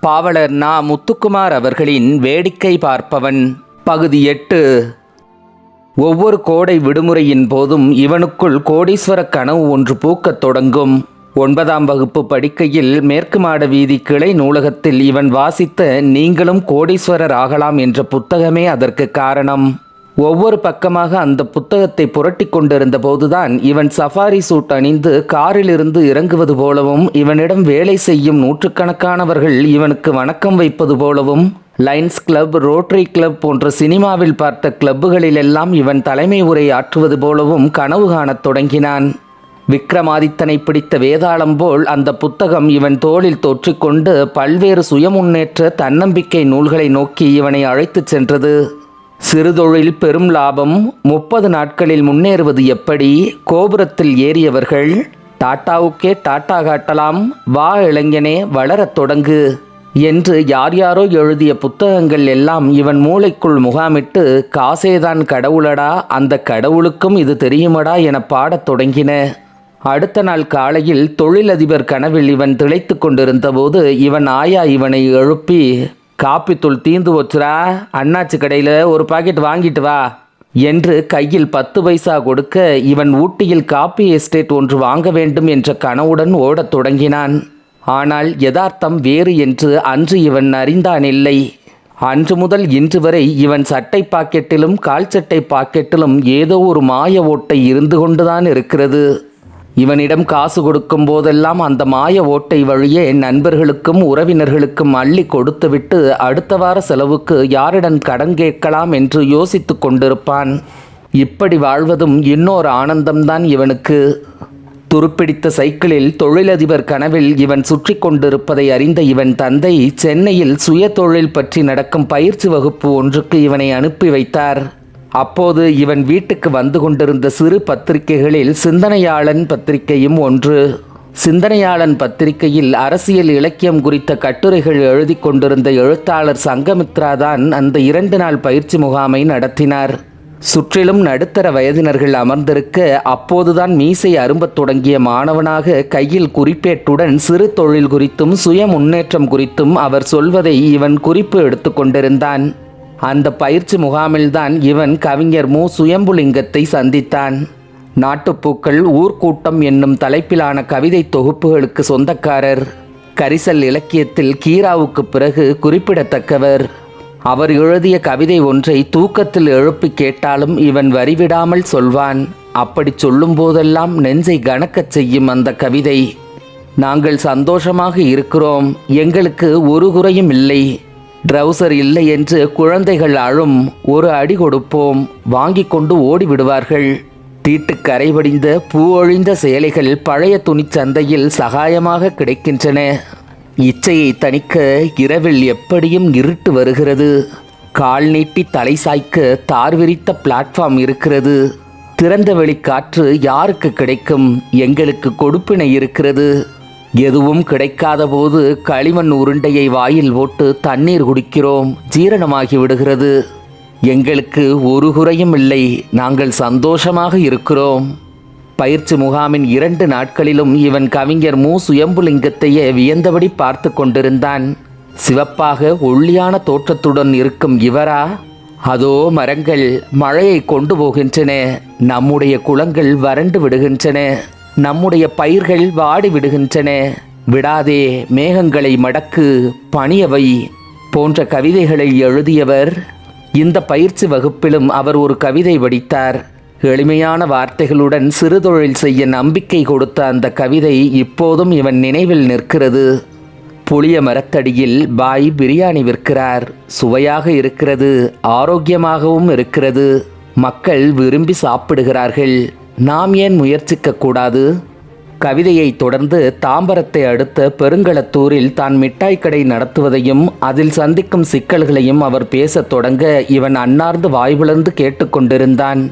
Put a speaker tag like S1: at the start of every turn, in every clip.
S1: பாவலர் நா முத்துக்குமார் அவர்களின் வேடிக்கை பார்ப்பவன். பகுதி எட்டு. ஒவ்வொரு கோடை விடுமுறையின் போதும் இவனுக்குள் கோடீஸ்வர கனவு ஒன்று பூக்கத் தொடங்கும். ஒன்பதாம் வகுப்பு படிக்கையில் மேற்கு மாட வீதி கிளை நூலகத்தில் இவன் வாசித்த நீங்களும் கோடீஸ்வரர் ஆகலாம் என்ற புத்தகமே அதற்கு காரணம். ஒவ்வொரு பக்கமாக அந்த புத்தகத்தை புரட்டி கொண்டிருந்த போதுதான் இவன் சஃபாரி சூட் அணிந்து காரிலிருந்து இறங்குவது போலவும் இவனிடம் வேலை செய்யும் நூற்றுக்கணக்கானவர்கள் இவனுக்கு வணக்கம் வைப்பது போலவும் லைன்ஸ் கிளப் ரோட்டரி கிளப் போன்ற சினிமாவில் பார்த்த கிளப்புகளிலெல்லாம் இவன் தலைமை உரை ஆற்றுவது போலவும் கனவு காணத் தொடங்கினான். விக்ரமாதித்தனை பிடித்த வேதாளம் போல் அந்த புத்தகம் இவன் தோளில் தொற்றிக்கொண்டு பல்வேறு சுயமுன்னேற்ற தன்னம்பிக்கை நூல்களை நோக்கி இவனை அழைத்துச் சென்றது. சிறுதொழில் பெரும் லாபம். முப்பது நாட்களில் முன்னேறுவது எப்படி? கோபுரத்தில் ஏறியவர்கள் டாட்டாவுக்கே டாட்டா காட்டலாம் வா இளைஞனே வளரத் தொடங்கு என்று யார் யாரோ எழுதிய புத்தகங்கள் எல்லாம் இவன் மூளைக்குள் முகாமிட்டு காசேதான் கடவுளடா அந்த கடவுளுக்கும் இது தெரியுமடா என பாடத் தொடங்கின. அடுத்த நாள் காலையில் தொழிலதிபர் கனவில் இவன் திளைத்து கொண்டிருந்தபோது இவன் ஆயா இவனை எழுப்பி காப்பி தீந்து வச்சுரா அண்ணாச்சி கடையில் ஒரு பாக்கெட் வாங்கிட்டு வா. என்று கையில் பத்து பைசா கொடுக்க இவன் ஊட்டியில் காப்பி எஸ்டேட் ஒன்று வாங்க வேண்டும் என்ற கனவுடன் ஓடத் தொடங்கினான். ஆனால் யதார்த்தம் வேறு என்று அன்று இவன் அறிந்தானில்லை அன்று முதல் இன்று வரை இவன் சட்டை பாக்கெட்டிலும் கால் சட்டை பாக்கெட்டிலும் ஏதோ ஒரு மாய ஓட்டை இருந்து கொண்டுதான் இருக்கிறது. இவனிடம் காசு கொடுக்கும் போதெல்லாம் அந்த மாய ஓட்டை வழியே நண்பர்களுக்கும் உறவினர்களுக்கும் அள்ளி கொடுத்துவிட்டு அடுத்த வார செலவுக்கு யாரிடம் கடன் கேட்கலாம் என்று யோசித்துக் கொண்டிருப்பான். இப்படி வாழ்வதும் இன்னொரு ஆனந்தம்தான் இவனுக்கு. துருப்பிடித்த சைக்கிளில் தொழிலதிபர் கனவில் இவன் சுற்றி கொண்டிருப்பதை அறிந்த இவன் தந்தை சென்னையில் சுய தொழில் பற்றி நடக்கும் பயிற்சி வகுப்பு ஒன்றுக்கு இவனை அனுப்பி வைத்தார். அப்போது இவன் வீட்டுக்கு வந்து கொண்டிருந்த சிறு பத்திரிகைகளில் சிந்தனையாளன் பத்திரிகையும் ஒன்று. சிந்தனையாளன் பத்திரிகையில் அரசியல் இலக்கியம் குறித்த கட்டுரைகள் எழுதி கொண்டிருந்த எழுத்தாளர் சங்கமித்ரா தான் அந்த இரண்டு நாள் பயிற்சி முகாமை நடத்தினார். சுற்றிலும் நடுத்தர வயதினர்கள் அமர்ந்திருக்க அப்போதுதான் மீசை அரும்பத் தொடங்கிய மாணவனாக கையில் குறிப்பேட்டுடன் சிறு தொழில் குறித்தும் சுய முன்னேற்றம் குறித்தும் அவர் சொல்வதை இவன் குறிப்பு எடுத்துக்கொண்டிருந்தான் அந்த பயிற்சி முகாமில்தான் இவன் கவிஞர் மு. சுயம்புலிங்கத்தை சந்தித்தான். நாட்டுப்பூக்கள் ஊர்க்கூட்டம் என்னும் தலைப்பிலான கவிதை தொகுப்புகளுக்கு சொந்தக்காரர். கரிசல் இலக்கியத்தில் கீராவுக்கு பிறகு குறிப்பிடத்தக்கவர். அவர் எழுதிய கவிதை ஒன்றை தூக்கத்தில் எழுப்பி கேட்டாலும் இவன் வரிவிடாமல் சொல்வான். அப்படி சொல்லும் போதெல்லாம் நெஞ்சை கணக்கச் செய்யும் அந்த கவிதை. நாங்கள் சந்தோஷமாக இருக்கிறோம். எங்களுக்கு ஒரு குறையும் இல்லை. ட்ரௌசர் இல்லை என்று குழந்தைகள் அழும் ஒரு அடி கொடுப்போம். வாங்கி கொண்டு ஓடிவிடுவார்கள். விடுவார்கள் தீட்டு பூ பூவொழிந்த சேலைகள் பழைய துணிச்சந்தையில் சகாயமாக கிடைக்கின்றன. இச்சையை தணிக்க இரவில் எப்படியும் இருட்டு வருகிறது. கால் நீட்டி தலை சாய்க்க தார் விரித்த பிளாட்ஃபார்ம் இருக்கிறது. திறந்த வெளி காற்று யாருக்கு கிடைக்கும்? எங்களுக்கு கொடுப்பினை இருக்கிறது. எதுவும் கிடைக்காத போது களிமண் உருண்டையை வாயில் போட்டு தண்ணீர் குடிக்கிறோம். ஜீரணமாகி விடுகிறது. எங்களுக்கு ஒரு குறையும் இல்லை. நாங்கள் சந்தோஷமாக இருக்கிறோம். பயிற்சி முகாமின் இரண்டு நாட்களிலும் இவன் கவிஞர் மு. சுயம்புலிங்கத்தையே வியந்தபடி பார்த்து கொண்டிருந்தான். சிவப்பாக ஒள்ளியான தோற்றத்துடன் இருக்கும் இவரா? அதோ மரங்கள் மழையை கொண்டு போகின்றன. நம்முடைய குளங்கள் வறண்டு விடுகின்றன. நம்முடைய பயிர்கள் வாடி விடுகின்றன விடாதே மேகங்களை மடக்கு பணியவை போன்ற கவிதைகளை எழுதியவர். இந்த பயிற்சி வகுப்பிலும் அவர் ஒரு கவிதை வடித்தார். எளிமையான வார்த்தைகளுடன் சிறுதொழில் செய்ய நம்பிக்கை கொடுத்த அந்த கவிதை இப்போதும் இவன் நினைவில் நிற்கிறது. புளிய மரத்தடியில் பாய் பிரியாணி விற்கிறார். சுவையாக இருக்கிறது ஆரோக்கியமாகவும் இருக்கிறது. மக்கள் விரும்பி சாப்பிடுகிறார்கள். நாம் ஏன் முயற்சிக்க கூடாது? கவிதையை தொடர்ந்து தாம்பரத்தை அடுத்த பெருங்களத்தூரில் தான் மிட்டாய் கடை நடத்துவதையும் அதில் சந்திக்கும் சிக்கல்களையும் அவர் பேசத் தொடங்க இவன் அன்னார்ந்து வாய்விழந்து கேட்டுக்கொண்டிருந்தான்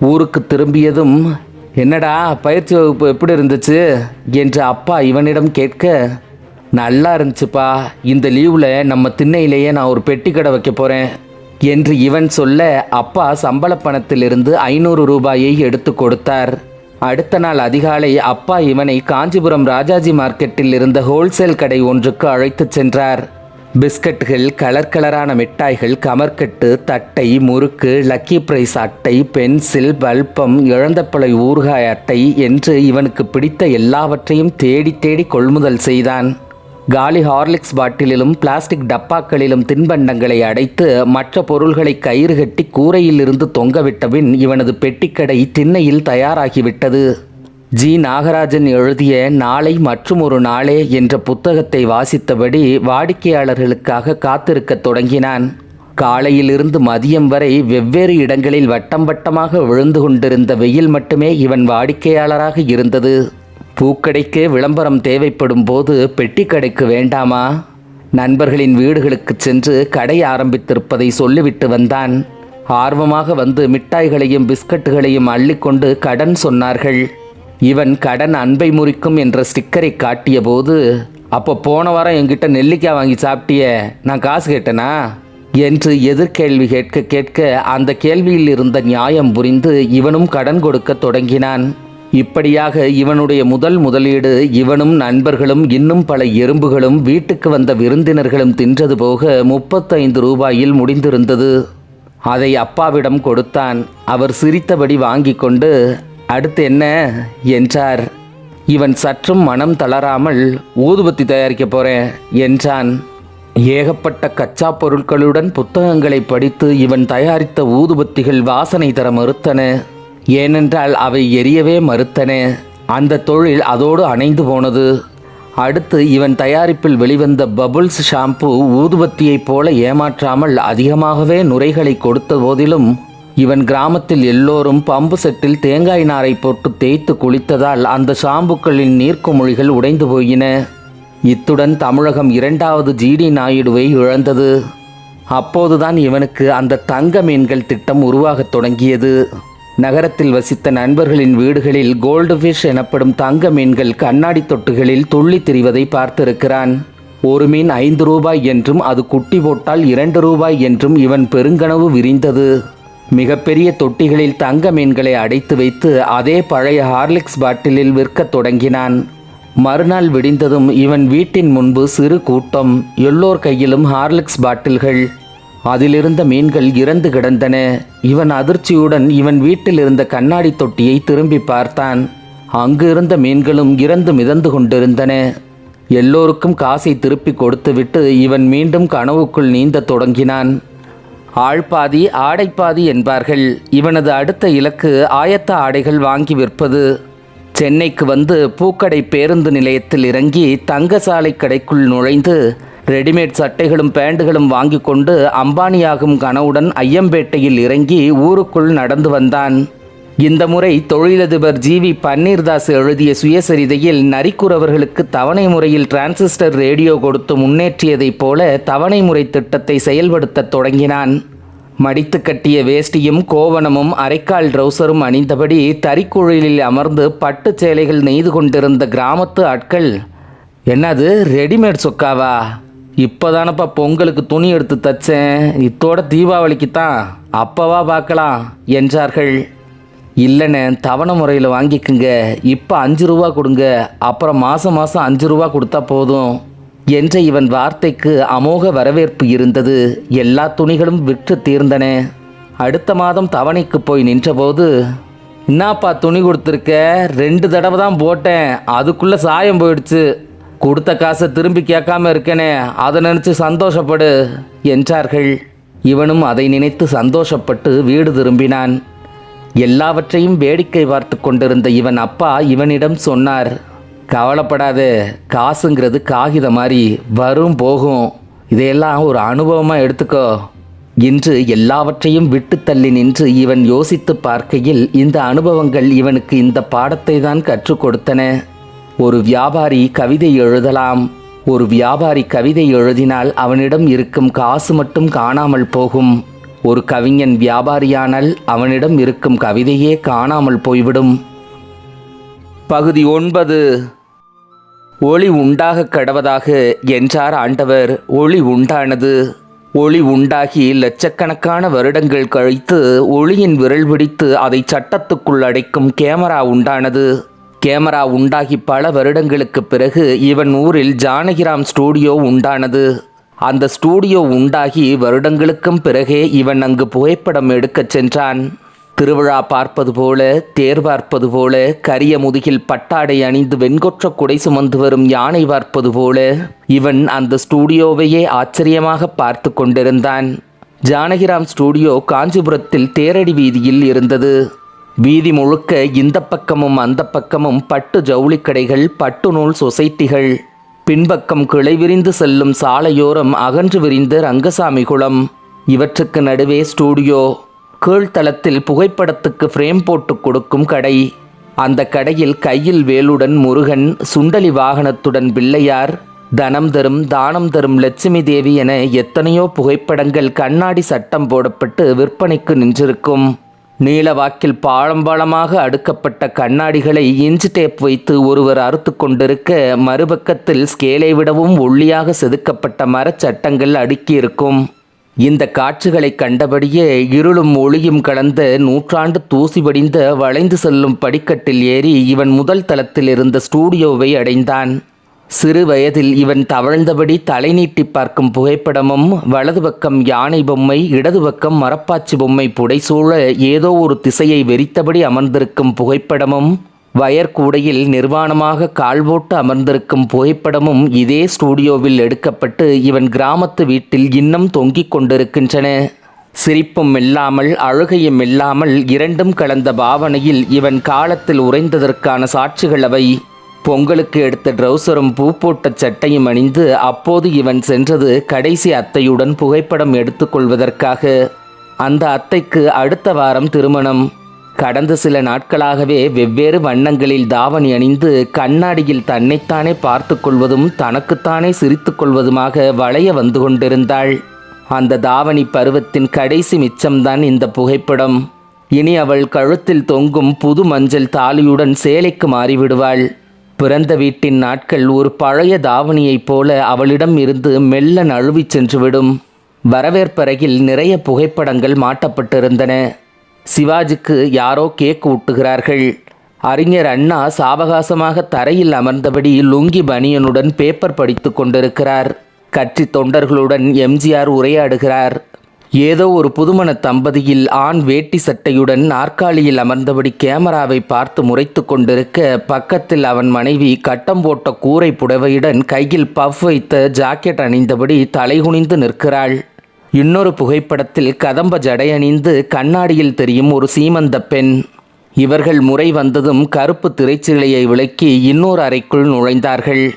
S1: ஊருக்கு திரும்பியதும் என்னடா பயிற்சி வகுப்பு எப்படி இருந்துச்சு? என்று அப்பா இவனிடம் கேட்க நல்லா இருந்துச்சுப்பா. இந்த லீவில் நம்ம திண்ணையிலேயே நான் ஒரு பெட்டி கடை வைக்க போகிறேன் என்று இவன் சொல்ல அப்பா சம்பள பணத்திலிருந்து ஐநூறு ரூபாயை எடுத்து கொடுத்தார். அடுத்த நாள் அதிகாலை அப்பா இவனை காஞ்சிபுரம் ராஜாஜி மார்க்கெட்டில் இருந்த ஹோல்சேல் கடை ஒன்றுக்கு அழைத்துச் சென்றார். பிஸ்கட்டுகள் கலர் கலரான மிட்டாய்கள் கமர்கட்டு தட்டை முறுக்கு லக்கி பிரைஸ் அட்டை பென்சில் பல்பம் இழந்தப்பழை ஊறுகாய் அட்டை என்று இவனுக்கு பிடித்த எல்லாவற்றையும் தேடி தேடி கொள்முதல் செய்தான். காலி ஹார்லிக்ஸ் பாட்டிலிலும் பிளாஸ்டிக் டப்பாக்களிலும் தின்பண்டங்களை அடைத்து மற்ற பொருள்களை கயிறு கட்டி கூரையிலிருந்து தொங்கவிட்டபின் இவனது பெட்டிக்கடை திண்ணையில் தயாராகிவிட்டது. ஜி. நாகராஜன் எழுதிய நாளை மற்றும் ஒரு நாளே என்ற புத்தகத்தை வாசித்தபடி வாடிக்கையாளர்களுக்காக காத்திருக்கத் தொடங்கினான். காலையிலிருந்து மதியம் வரை வெவ்வேறு இடங்களில் வட்டம் வட்டமாக விழுந்து கொண்டிருந்த வெயில் மட்டுமே இவன் வாடிக்கையாளராக இருந்தது. பூக்கடைக்கு விளம்பரம் தேவைப்படும் போது பெட்டி கடைக்கு வேண்டாமா? நண்பர்களின் வீடுகளுக்கு சென்று கடை ஆரம்பித்திருப்பதை சொல்லிவிட்டு வந்தான். ஆர்வமாக வந்து மிட்டாய்களையும் பிஸ்கட்டுகளையும் அள்ளிக்கொண்டு கடன் சொன்னார்கள். இவன் கடன் அன்பை முறிக்கும் என்ற ஸ்டிக்கரை காட்டியபோது அப்போ போன வாரம் என்கிட்ட நெல்லிக்காய் வாங்கி சாப்பிட்டியே நான் காசு கேட்டேனா? என்று எதிர்கேள்வி கேட்க கேட்க அந்த கேள்வியில் இருந்த நியாயம் புரிந்து இவனும் கடன் கொடுக்க தொடங்கினான். இப்படியாக இவனுடைய முதல் முதலீடு இவனும் நண்பர்களும் இன்னும் பல எறும்புகளும் வீட்டுக்கு வந்த விருந்தினர்களும் தின்றது போக முப்பத்தைந்து ரூபாயில் முடிந்திருந்தது. அதை அப்பாவிடம் கொடுத்தான். அவர் சிரித்தபடி வாங்கி கொண்டு அடுத்து என்ன? என்றார். இவன் சற்றும் மனம் தளராமல் ஊதுபத்தி தயாரிக்க போறேன் என்றான். ஏகப்பட்ட கச்சா பொருட்களுடன் புத்தகங்களை படித்து இவன் தயாரித்த ஊதுபத்திகள் வாசனை தர மறுத்தன. ஏனென்றால் அவை எரியவே மறுத்தன. அந்த தொழில் அதோடு அணைந்து போனது. அடுத்து இவன் தயாரிப்பில் வெளிவந்த பபுள்ஸ் ஷாம்பு ஊதுபத்தியைப் போல ஏமாற்றாமல் அதிகமாகவே நுரைகளை கொடுத்த போதிலும் இவன் கிராமத்தில் எல்லோரும் பம்பு செட்டில் தேங்காய் நாரை போட்டு தேய்த்து குளித்ததால் அந்த ஷாம்புக்களின் நீர்க்குமொழிகள் உடைந்து போயின. இத்துடன் தமிழகம் இரண்டாவது ஜிடி நாயுடுவை இழந்தது. அப்போதுதான் இவனுக்கு அந்த தங்க மீன்கள் திட்டம் உருவாகத் தொடங்கியது. நகரத்தில் வசித்த நண்பர்களின் வீடுகளில் கோல்டு ஃபிஷ் எனப்படும் தங்க மீன்கள் கண்ணாடி தொட்டுகளில் துள்ளி திரிவதை பார்த்திருக்கிறான். ஒரு மீன் ஐந்து ரூபாய் என்றும் அது குட்டி போட்டால் இரண்டு ரூபாய் என்றும் இவன் பெருங்கனவு விரிந்தது. மிகப்பெரிய தொட்டிகளில் தங்க மீன்களை அடைத்து வைத்து அதே பழைய ஹார்லிக்ஸ் பாட்டிலில் விற்கத் தொடங்கினான். மறுநாள் விடிந்ததும் இவன் வீட்டின் முன்பு சிறு கூட்டம் எல்லோர் கையிலும் ஹார்லிக்ஸ் பாட்டில்கள். அதிலிருந்த மீன்கள் இறந்து கிடந்தன. இவன் அதிர்ச்சியுடன் இவன் வீட்டில் இருந்த கண்ணாடி தொட்டியை திரும்பி பார்த்தான். அங்கு இருந்த மீன்களும் இறந்து மிதந்து கொண்டிருந்தன. எல்லோருக்கும் காசை திருப்பி கொடுத்துவிட்டு இவன் மீண்டும் கனவுக்குள் நீந்தத் தொடங்கினான். ஆழ்பாதி ஆடைப்பாதி என்பார்கள். இவனது அடுத்த இலக்கு ஆயத்த ஆடைகள் வாங்கி விற்பது. சென்னைக்கு வந்து பூக்கடை பேருந்து நிலையத்தில் இறங்கி தங்கசாலை கடைக்குள் நுழைந்து ரெடிமேட் சட்டைகளும் பேண்டுகளும் வாங்கி கொண்டு அம்பானியாகும் கனவுடன் ஐயம்பேட்டையில் இறங்கி ஊருக்குள் நடந்து வந்தான். இந்த முறை தொழிலதிபர் ஜி வி பன்னீர்தாஸ் எழுதிய சுயசரிதையில் நரிக்குறவர்களுக்கு தவணை முறையில் டிரான்சிஸ்டர் ரேடியோ கொடுத்து முன்னேற்றியதைப் போல தவணை முறை திட்டத்தை செயல்படுத்தத் தொடங்கினான். மடித்து கட்டிய வேஷ்டியும் கோவணமும் அரைக்கால் ட்ரௌசரும் அணிந்தபடி தறிக்குழலில் அமர்ந்து பட்டுச் சேலைகள் நெய்து கொண்டிருந்த கிராமத்து ஆட்கள் என்னது ரெடிமேட் சொக்காவா? இப்போதானப்பா பொங்கலுக்கு துணி எடுத்து தச்சேன். இத்தோட தீபாவளிக்கு தான் அப்பவா பார்க்கலாம் என்றார்கள். இல்லைண்ணே தவணை முறையில் வாங்கிக்குங்க. இப்போ அஞ்சு ரூபா கொடுங்க. அப்புறம் மாதம் மாதம் அஞ்சு ரூபா கொடுத்தா போதும் என்ற இவன் வார்த்தைக்கு அமோக வரவேற்பு இருந்தது. எல்லா துணிகளும் விற்று தீர்ந்தன. அடுத்த மாதம் தவணைக்கு போய் நின்றபோது என்னப்பா துணி கொடுத்துருக்க? ரெண்டு தடவை தான் போட்டேன். அதுக்குள்ளே சாயம் போயிடுச்சு. கொடுத்த காசை திரும்பி கேட்காம இருக்கேனே அதை நினச்சி சந்தோஷப்படு என்றார்கள். இவனும் அதை நினைத்து சந்தோஷப்பட்டு வீடு திரும்பினான். எல்லாவற்றையும் வேடிக்கை பார்த்து கொண்டிருந்த இவன் அப்பா இவனிடம் சொன்னார் கவலைப்படாதே காசுங்கிறது காகிதம் மாதிரி வரும் போகும். இதையெல்லாம் ஒரு அனுபவமாக எடுத்துக்கோ இன்று எல்லாவற்றையும் விட்டு தள்ளி நின்று இவன் யோசித்து பார்க்கையில் இந்த அனுபவங்கள் இவனுக்கு இந்த பாடத்தை தான் கற்றுக் கொடுத்தன. ஒரு வியாபாரி கவிதை எழுதலாம். ஒரு வியாபாரி கவிதை எழுதினால் அவனிடம் இருக்கும் காசு மட்டும் காணாமல் போகும். ஒரு கவிஞன் வியாபாரியானால் அவனிடம் இருக்கும் கவிதையே காணாமல் போய்விடும். பகுதி ஒன்பது. ஒளி உண்டாக கடவதாக என்றார் ஆண்டவர். ஒளி உண்டானது. ஒளி உண்டாகி லட்சக்கணக்கான வருடங்கள் கழித்து ஒளியின் விரல் பிடித்து அதை சட்டத்துக்குள் அடைக்கும் கேமரா உண்டானது. கேமரா உண்டாகி பல வருடங்களுக்கு பிறகு இவன் ஊரில் ஜானகிராம் ஸ்டூடியோ உண்டானது. அந்த ஸ்டூடியோ உண்டாகி வருடங்களுக்கும் பிறகே இவன் அங்கு புகைப்படம் எடுக்கச் சென்றான். திருவிழா பார்ப்பது போல தேர் பார்ப்பது போல கரிய முதுகில் பட்டாடை அணிந்து வெண்கொற்ற குடை சுமந்து வரும் யானை பார்ப்பது போல இவன் அந்த ஸ்டூடியோவையே ஆச்சரியமாக பார்த்து கொண்டிருந்தான். ஜானகிராம் ஸ்டூடியோ காஞ்சிபுரத்தில் தேரடி வீதியில் இருந்தது. வீதி முழுக்க இந்த பக்கமும் அந்த பக்கமும் பட்டு ஜவுளிக் கடைகள் பட்டு நூல் சொசைட்டிகள். பின்பக்கம் கிளை விரிந்து செல்லும் சாலையோரம் அகன்று விரிந்த ரங்கசாமி குளம். இவற்றுக்கு நடுவே ஸ்டூடியோ. கீழ்த்தளத்தில் புகைப்படத்துக்கு ஃப்ரேம் போட்டு கொடுக்கும் கடை. அந்த கடையில் கையில் வேலுடன் முருகன் சுண்டலி வாகனத்துடன் பிள்ளையார் தனம் தரும் தானம் தரும் லட்சுமி தேவி என எத்தனையோ புகைப்படங்கள் கண்ணாடி சட்டம் போடப்பட்டு விற்பனைக்கு நின்றிருக்கும். நீலவாக்கில் பாழம்பாளமாக அடுக்கப்பட்ட கண்ணாடிகளை இஞ்சி டேப் வைத்து ஒருவர் அறுத்து கொண்டிருக்க மறுபக்கத்தில் ஸ்கேலை விடவும் ஒல்லியாக செதுக்கப்பட்ட மரச்சட்டங்கள் அடுக்கியிருக்கும். இந்த காட்சிகளை கண்டபடியே இருளும் ஒளியும் கலந்த நூற்றாண்டு தூசி வடிந்த வளைந்து செல்லும் படிக்கட்டில் ஏறி இவன் முதல் தளத்தில் இருந்த ஸ்டூடியோவை அடைந்தான். சிறு வயதில் இவன் தவழ்ந்தபடி தலை நீட்டி பார்க்கும் புகைப்படமும் வலது பக்கம் யானை பொம்மை இடது பக்கம் மரப்பாச்சி பொம்மை புடைசூழ ஏதோ ஒரு திசையை வெறித்தபடி அமர்ந்திருக்கும் புகைப்படமும் வயர்கூடையில் நிர்வாணமாக கால் போட்டு அமர்ந்திருக்கும் புகைப்படமும் இதே ஸ்டூடியோவில் எடுக்கப்பட்டு இவன் கிராமத்து வீட்டில் இன்னும் தொங்கிக் கொண்டிருக்கின்றன. சிரிப்பும் இல்லாமல் அழுகையும் இல்லாமல் இரண்டும் கலந்த பாவனையில் இவன் காலத்தில் உறைந்ததற்கான சாட்சிகள் அவை. பொங்கலுக்கு எடுத்த ட்ரௌசரும் பூ போட்ட சட்டையும் அணிந்து அப்போது இவன் சென்றது கடைசி அத்தையுடன் புகைப்படம் எடுத்துக்கொள்வதற்காக. அந்த அத்தைக்கு அடுத்த வாரம் திருமணம். கடந்த சில நாட்களாகவே வெவ்வேறு வண்ணங்களில் தாவணி அணிந்து கண்ணாடியில் தன்னைத்தானே பார்த்து கொள்வதும் தனக்குத்தானே சிரித்து கொள்வதுமாக வளைய வந்து கொண்டிருந்தாள். அந்த தாவணி பருவத்தின் கடைசி மிச்சம்தான் இந்த புகைப்படம். இனி அவள் கழுத்தில் தொங்கும் புது மஞ்சள் தாலியுடன் சேலைக்கு மாறிவிடுவாள். பிறந்த வீட்டின் நாட்கள் ஒரு பழைய தாவணியைப் போல அவளிடம் இருந்து மெல்ல நழுவிச் சென்றுவிடும். வரவேற்பறையில் நிறைய புகைப்படங்கள் மாட்டப்பட்டிருந்தன. சிவாஜிக்கு யாரோ கேக் ஊட்டுகிறார்கள். அறிஞர் அண்ணா சாவகாசமாக தரையில் அமர்ந்தபடி லுங்கி பனியனுடன் பேப்பர் படித்து கொண்டிருக்கிறார். கட்சி தொண்டர்களுடன் எம்ஜிஆர் உரையாடுகிறார். ஏதோ ஒரு புதுமண தம்பதியில் ஆண் வேட்டி சட்டையுடன் நாற்காலியில் அமர்ந்தபடி கேமராவை பார்த்து முறைத்து கொண்டிருக்க பக்கத்தில் அவன் மனைவி கட்டம் போட்ட கூரை புடவையுடன் கையில் பஃப் வைத்த ஜாக்கெட் அணிந்தபடி தலைகுனிந்து நிற்கிறாள். இன்னொரு புகைப்படத்தில் கதம்ப ஜடை அணிந்து கண்ணாடியில் தெரியும் ஒரு சீமந்த பெண். இவர்கள் முறை வந்ததும் கருப்பு திரைச்சிலையை விளக்கி இன்னொரு அறைக்குள் நுழைந்தார்கள்.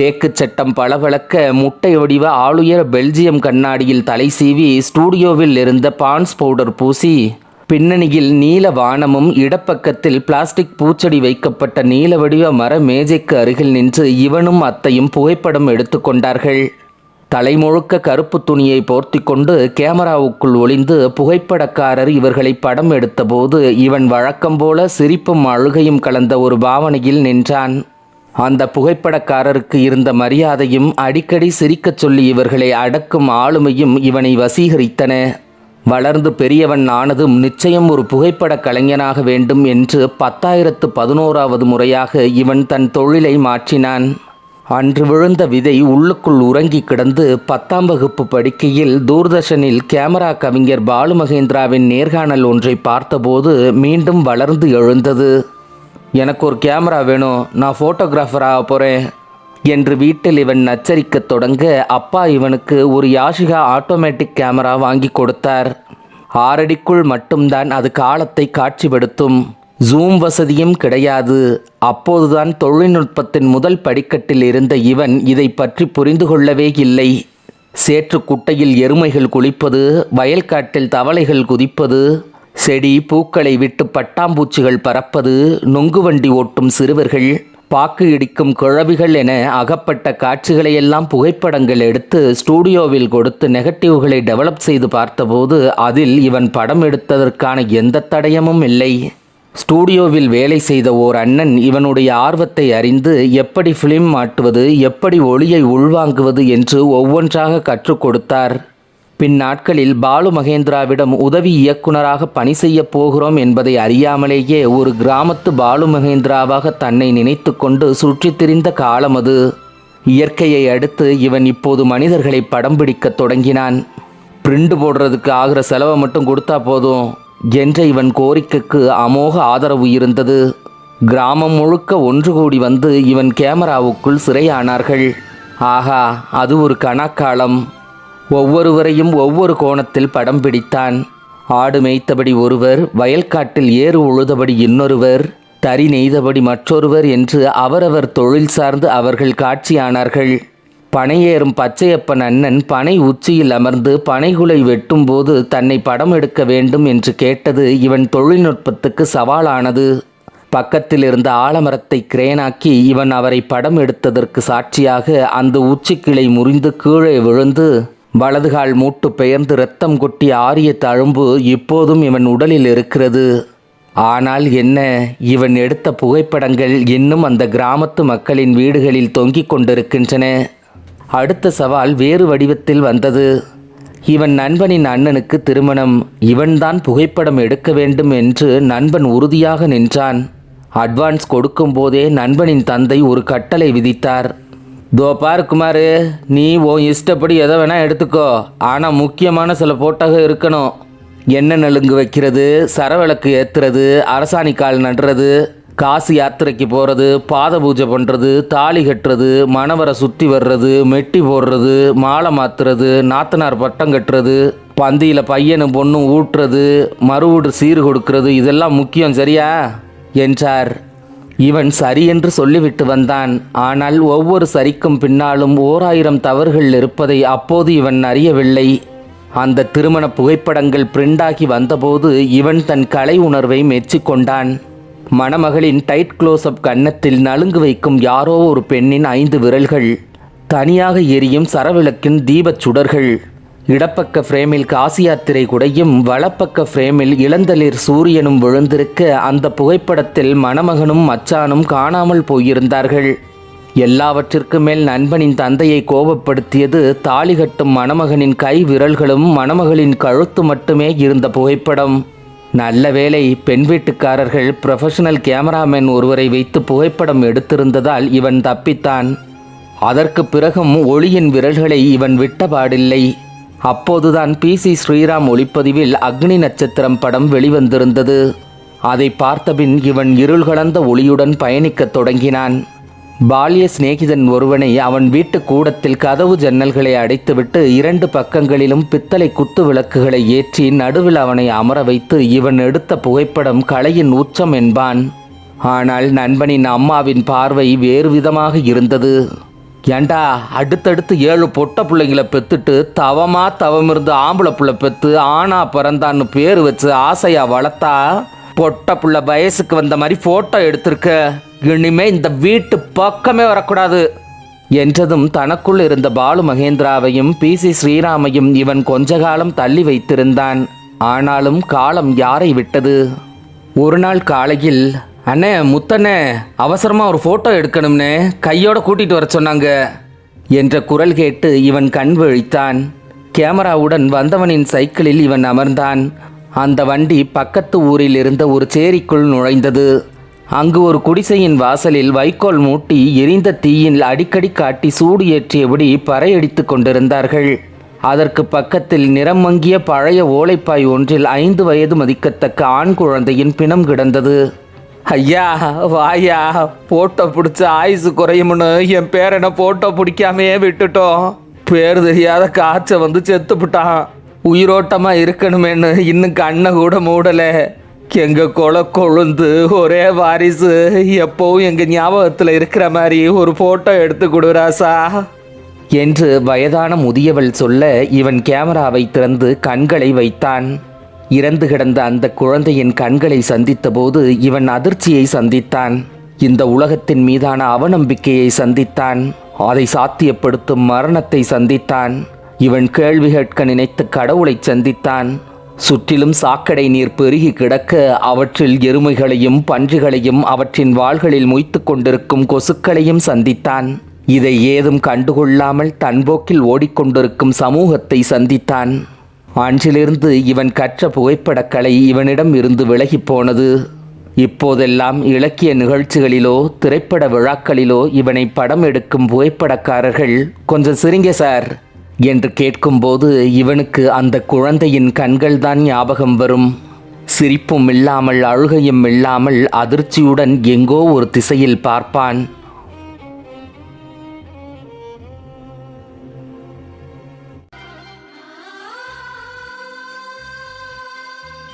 S1: தேக்குச் சட்டம் பளபளக்க முட்டை வடிவ ஆளுயர பெல்ஜியம் கண்ணாடியில் தலை சீவி ஸ்டூடியோவில் இருந்த பான்ஸ் பவுடர் பூசி. பின்னணியில் நீல வானமும் இடப்பக்கத்தில் பிளாஸ்டிக் பூச்செடி வைக்கப்பட்ட நீல வடிவ மர மேஜைக்கு அருகில் நின்று இவனும் அத்தையும் புகைப்படம் எடுத்துக்கொண்டார்கள் தலைமுழுக்க கருப்பு துணியை போர்த்தி கொண்டு கேமராவுக்குள் ஒளிந்து புகைப்படக்காரர் இவர்களை படம் எடுத்தபோது இவன் வழக்கம் போல சிரிப்பும் அழுகையும் கலந்த ஒரு பாவனையில் நின்றான். அந்த புகைப்படக்காரருக்கு இருந்த மரியாதையும் அடிக்கடி சிரிக்கச் சொல்லி இவர்களை அடக்கும் ஆளுமையும் இவனை வசீகரித்தன. வளர்ந்து பெரியவன் ஆனதும் நிச்சயம் ஒரு புகைப்பட கலைஞனாக வேண்டும் என்று பத்தாயிரத்து பதினோராவது முறையாக இவன் தன் தொழிலை மாற்றினான். அன்று விழுந்த விதை உள்ளுக்குள் உறங்கி கிடந்து பத்தாம் வகுப்பு படிக்கையில் தூர்தர்ஷனில் கேமரா கவிஞர் பாலு மகேந்திராவின் நேர்காணல் ஒன்றை பார்த்தபோது மீண்டும் வளர்ந்து எழுந்தது. எனக்கு ஒரு கேமரா வேணும் நான் ஃபோட்டோகிராஃபர் ஆக போகிறேன் என்று வீட்டில் இவன் நச்சரிக்கத் தொடங்க அப்பா இவனுக்கு ஒரு யாஷிகா ஆட்டோமேட்டிக் கேமரா வாங்கி கொடுத்தார். ஆறடிக்குள் மட்டும்தான் அது காலத்தை காட்சிப்படுத்தும். ஜூம் வசதியும் கிடையாது. அப்போதுதான் தொழில்நுட்பத்தின் முதல் படிக்கட்டில் இருந்த இவன் இதை பற்றி புரிந்து கொள்ளவே இல்லை. சேற்று குட்டையில் எருமைகள் குளிப்பது வயல்காட்டில் தவளைகள் குதிப்பது செடி பூக்களை விட்டு பட்டாம்பூச்சிகள் பறப்பது நொங்கு வண்டி ஓட்டும் சிறுவர்கள் பாக்கு இடிக்கும் குழவிகள் என அகப்பட்ட காட்சிகளையெல்லாம் புகைப்படங்கள் எடுத்து ஸ்டூடியோவில் கொடுத்து நெகட்டிவ்களை டெவலப் செய்து பார்த்தபோது அதில் இவன் படம் எடுத்ததற்கான எந்த தடயமும் இல்லை. ஸ்டூடியோவில் வேலை செய்த ஓர் அண்ணன் இவனுடைய ஆர்வத்தை அறிந்து எப்படி ஃபிலிம் மாட்டுவது எப்படி ஒளியை உள்வாங்குவது என்று ஒவ்வொன்றாக கற்றுக் கொடுத்தார். பின் நாட்களில் பாலு மகேந்திராவிடம் உதவி இயக்குனராக பணி செய்யப் போகிறோம் என்பதை அறியாமலேயே ஒரு கிராமத்து பாலு மகேந்திராவாக தன்னை நினைத்து கொண்டு சுற்றித் திரிந்த காலம் அது. இயற்கையை அடுத்து இவன் இப்போது மனிதர்களை படம் பிடிக்கத் தொடங்கினான். பிரிண்ட் போடுறதுக்கு ஆகிற செலவை மட்டும் கொடுத்தா போதும் என்ற இவன் கோரிக்கைக்கு அமோக ஆதரவு இருந்தது. கிராமம் முழுக்க ஒன்று கூடி வந்து இவன் கேமராவுக்குள் சிறையானார்கள். ஆகா அது ஒரு கணக்காலம் ஒவ்வொருவரையும் ஒவ்வொரு கோணத்தில் படம் பிடித்தான். ஆடு மேய்த்தபடி ஒருவர் வயல்காட்டில் ஏறு உழுதபடி இன்னொருவர் தறி நெய்தபடி மற்றொருவர் என்று அவரவர் தொழில் சார்ந்து அவர்கள் காட்சியானார்கள். பனையேறும் பச்சையப்பன் அண்ணன் பனை உச்சியில் அமர்ந்து பனைகுலை வெட்டும்போது தன்னை படம் எடுக்க வேண்டும் என்று கேட்டது இவன் தொழில்நுட்பத்துக்கு சவாலானது. பக்கத்தில் இருந்த ஆலமரத்தை கிரேனாக்கி இவன் அவரை படம் எடுத்ததற்கு சாட்சியாக அந்த உச்சிக்கிளை முறிந்து கீழே விழுந்து வலதுகால் மூட்டு பெயர்ந்து இரத்தம் கொட்டி ஆரிய தழும்பு இப்போதும் இவன் உடலில் இருக்கிறது. ஆனால் என்ன? இவன் எடுத்த புகைப்படங்கள் இன்னும் அந்த கிராமத்து மக்களின் வீடுகளில் தொங்கிக் கொண்டிருக்கின்றன. அடுத்த சவால் வேறு வடிவத்தில் வந்தது. இவன் நண்பனின் அண்ணனுக்கு திருமணம். இவன்தான் புகைப்படம் எடுக்க வேண்டும் என்று நண்பன் உறுதியாக நின்றான். அட்வான்ஸ் கொடுக்கும்போதே நண்பனின் தந்தை ஒரு கட்டளை விதித்தார். தோ பார் குமார் நீ உன் இஷ்டப்படி எதை வேணால் எடுத்துக்கோ. ஆனால் முக்கியமான சில போட்டாக இருக்கணும். எண்ணெய் நலுங்கு வைக்கிறது சரவிளக்கு ஏற்றுறது அரசாணி கால் நடுறது காசு யாத்திரைக்கு போகிறது பாத பூஜை பண்ணுறது தாலி கட்டுறது மணவரை சுற்றி வர்றது மெட்டி போடுறது மாலை மாத்துறது நாத்தனார் பட்டம் கட்டுறது பந்தியில் பையனும் பொண்ணும் ஊட்டுறது மறுவீடு சீர் கொடுக்கறது இதெல்லாம் முக்கியம் சரியா? என்றார் இவன் சரி என்று சொல்லிவிட்டு வந்தான். ஆனால் ஒவ்வொரு சரிக்கும் பின்னாலும் ஓர் ஆயிரம் தவறுகள் இருப்பதை அப்போது இவன் அறியவில்லை. அந்த திருமண புகைப்படங்கள் பிரிண்டாகி வந்தபோது இவன் தன் கலை உணர்வை மெச்சிக்கொண்டான். மணமகளின் டைட் க்ளோஸ்அப் கன்னத்தில் நலுங்கு வைக்கும் யாரோ ஒரு பெண்ணின் ஐந்து விரல்கள் தனியாக எரியும் சரவிளக்கின் தீபச் சுடர்கள். இடப்பக்க ஃப்ரேமில் காசியாத்திரை குடையும் வலப்பக்க ஃப்ரேமில் இளந்தளிர் சூரியனும் விழுந்திருக்க அந்த புகைப்படத்தில் மணமகனும் மச்சானும் காணாமல் போயிருந்தார்கள். எல்லாவற்றிற்கு மேல் நண்பனின் தந்தையை கோபப்படுத்தியது தாலி கட்டும் மணமகனின் கை விரல்களும் மணமகளின் கழுத்து மட்டுமே இருந்த புகைப்படம். நல்ல வேளை பெண் வீட்டுக்காரர்கள் ப்ரொஃபஷனல் கேமராமேன் ஒருவரை வைத்து புகைப்படம் எடுத்திருந்ததால் இவன் தப்பித்தான். அதற்கு பிறகும் ஒளியின் விரல்களை இவன் விட்டபாடில்லை அப்போதுதான் பி சி ஸ்ரீராம் ஒளிப்பதிவில் அக்னி நட்சத்திரம் படம் வெளிவந்திருந்தது. அதை பார்த்தபின் இவன் இருள் கலந்த ஒளியுடன் பயணிக்கத் தொடங்கினான். பால்ய சிநேகிதன் ஒருவனை அவன் வீட்டு கூடத்தில் கதவு ஜன்னல்களை அடைத்துவிட்டு இரண்டு பக்கங்களிலும் பித்தளை குத்து விளக்குகளை ஏற்றி நடுவில் அவனை அமர வைத்து இவன் எடுத்த புகைப்படம் கலையின் உச்சம் என்பான். ஆனால் நண்பனின் அம்மாவின் பார்வை வேறு விதமாக இருந்தது. ஏண்டா அடுத்தடுத்து ஏழு பொட்ட பிள்ளைங்களை பெத்துட்டு தவமா தவம் இருந்து ஆம்பளை புள்ள பெத்து ஆனா பிறந்தான்னு பேர் வச்சு ஆசையா வளர்த்தா? பொட்ட புள்ள வயசுக்கு வந்த மாதிரி போட்டோ எடுத்திருக்க. இனிமே இந்த வீட்டு பக்கமே வரக்கூடாது. என்றதும் தனக்குள் இருந்த பாலு மகேந்திராவையும் பி சி ஸ்ரீராமையும் இவன் கொஞ்ச காலம் தள்ளி வைத்திருந்தான். ஆனாலும் காலம் யாரை விட்டது? ஒரு நாள் காலையில் அண்ணே முத்தண்ணே அவசரமாக ஒரு ஃபோட்டோ எடுக்கணும்னே கையோட கூட்டிகிட்டு வர சொன்னாங்க. என்ற குரல் கேட்டு இவன் கண் விழித்தான். கேமராவுடன் வந்தவனின் சைக்கிளில் இவன் அமர்ந்தான். அந்த வண்டி பக்கத்து ஊரில் இருந்த ஒரு சேரிக்குள் நுழைந்தது. அங்கு ஒரு குடிசையின் வாசலில் வைக்கோல் மூட்டி எரிந்த தீயில் அடிக்கடி காட்டி சூடு ஏற்றியபடி பறையடித்து கொண்டிருந்தார்கள். அதற்கு பக்கத்தில் நிறம் மங்கிய பழைய ஓலைப்பாய் ஒன்றில் ஐந்து வயது மதிக்கத்தக்க ஆண் குழந்தையின் பிணம் கிடந்தது. ஐயா வாயா போட்டோ பிடிச்ச ஆயுசு குறையும்னு என் பேரனை போட்டோ பிடிக்காமையே விட்டுட்டோம். பேர் தெரியாத காய்ச்ச வந்து செத்துப்புட்டான். உயிரோட்டமாக இருக்கணுமேன்னு இன்னும் கண்ணை கூட மூடலை. எங்க கொலை கொழுந்து ஒரே வாரிசு. எப்பவும் எங்க ஞாபகத்துல இருக்கிற மாதிரி ஒரு போட்டோ எடுத்து கொடுராசா என்று வயதான முதியவள் சொல்ல இவன் கேமராவை திறந்து கண்களை வைத்தான். இறந்து கிடந்த அந்த குழந்தையின் கண்களை சந்தித்தபோது இவன் அதிர்ச்சியை சந்தித்தான். இந்த உலகத்தின் மீதான அவநம்பிக்கையை சந்தித்தான். அதை சாத்தியப்படுத்தும் மரணத்தை சந்தித்தான். இவன் கேள்வி கேட்க நினைத்து கடவுளை சந்தித்தான். சுற்றிலும் சாக்கடை நீர் பெருகி கிடக்க அவற்றில் எருமைகளையும் பன்றிகளையும் அவற்றின் வாள்களில் மொய்த்து கொண்டிருக்கும் கொசுக்களையும் சந்தித்தான். இதை ஏதும் கண்டுகொள்ளாமல் தன்போக்கில் ஓடிக்கொண்டிருக்கும் சமூகத்தை சந்தித்தான். அன்றிலிருந்து இவன் கற்ற புகைப்படக்கலை இவனிடம் இருந்து விலகிப் போனது. இப்போதெல்லாம் இலக்கிய நிகழ்ச்சிகளிலோ திரைப்பட விழாக்களிலோ இவனை படம் எடுக்கும் புகைப்படக்காரர்கள் கொஞ்சம் சிரிங்க சார் என்று கேட்கும்போது இவனுக்கு அந்த குழந்தையின் கண்கள்தான் ஞாபகம் வரும். சிரிப்பும் இல்லாமல் அழுகையும் இல்லாமல் அதிர்ச்சியுடன் எங்கோ ஒரு திசையில் பார்ப்பான்.